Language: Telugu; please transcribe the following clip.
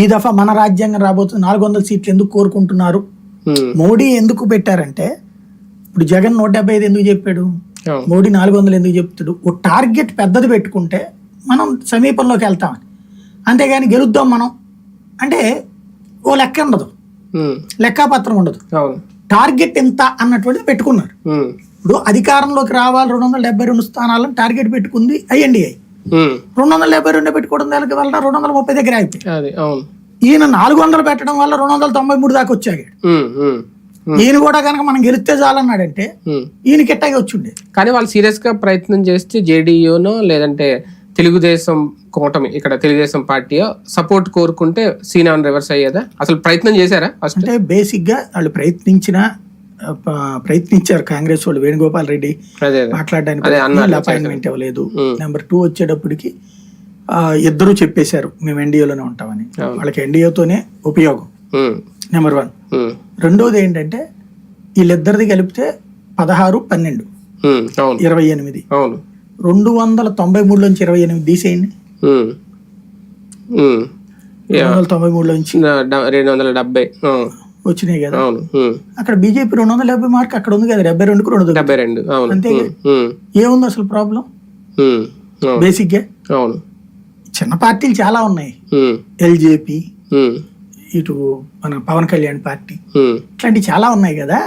ఈ దఫా మన రాజ్యాంగం రాబోతుంది నాలుగు వందల సీట్లు ఎందుకు కోరుకుంటున్నారు? మోడీ ఎందుకు పెట్టారంటే ఇప్పుడు జగన్ నూట డెబ్బై ఐదు ఎందుకు చెప్పాడు? మోడీ నాలుగు వందలు ఎందుకు చెప్తాడు? ఓ టార్గెట్ పెద్దది పెట్టుకుంటే మనం సమీపంలోకి వెళ్తామని అంతేగాని గెలుద్దాం మనం. అంటే ఓ లెక్క ఉండదు. లెక్కాపత్రం ఉండదు. టార్గెట్ ఎంత అన్నటువంటిది పెట్టుకున్నారు. ఇప్పుడు అధికారంలోకి రావాలి రెండు వందల డెబ్బై రెండు స్థానాలను టార్గెట్ పెట్టుకుంది ఐఎన్డిఐ రెండు వందల డెబ్బై రెండు పెట్టుకోవడం దగ్గర వల్ల రెండు వందల ముప్పై దగ్గర అయిపోయి అది అవును. ఈయన నాలుగు వందలు పెట్టడం వల్ల రెండు వందల తొంభై మూడు దాకా వచ్చాడు ఉమ్, ఈయన కూడా కనుక మనం గెలిస్తే చాలన్నాడంటే ఉమ్. ఈయనకి ఎట్టాగే వచ్చిండే? కానీ వాళ్ళు సీరియస్గా ప్రయత్నం చేస్తే జేడీయూనో లేదంటే తెలుగుదేశం కూటమి ఇక్కడ తెలుగుదేశం పార్టీ సపోర్ట్ కోరుకుంటే సీనాన్ రివర్స్ అయ్యేదా? అసలు ప్రయత్నం చేశారా ఫస్ట్? అంటే బేసిక్గా వాళ్ళు ప్రయత్నించిన ప్రయత్నించారు కాంగ్రెస్ వాళ్ళు. వేణుగోపాల్ రెడ్డి మాట్లాడడానికి అపాయింట్మెంట్ ఇవ్వలేదు. నెంబర్ టూ వచ్చేటప్పటికి ఇద్దరు చెప్పేశారు మేము ఎన్డీఏలోనే ఉంటామని. వాళ్ళకి ఎన్డీఏతోనే ఉపయోగం. నెంబర్ వన్ రెండోది ఏంటంటే వీళ్ళిద్దరిది కలిపితే పదహారు పన్నెండు. ఇరవై ఎనిమిది. అవును. రెండు వందల తొంభై మూడులోంచి ఇరవై ఎనిమిది తీసేయండి. రెండు వందల తొంభై మూడులోంచి డ- డ- రెండు వందల డెబ్బై. వచ్చినాయి కదా. అక్కడ బీజేపీ రెండు వందల డెబ్బై మార్క్ అక్కడ ఉంది కదా డెబ్బై రెండుకు రెండు డెబ్బై రెండు ఉమ్, ఏముంది అసలు ప్రాబ్లం? బేసిక్గా అవును. చిన్న పార్టీలు చాలా ఉన్నాయి. ఎల్జేపీ ఇటు మన పవన్ కళ్యాణ్ పార్టీ. ఇట్లాంటివి చాలా ఉన్నాయి కదా.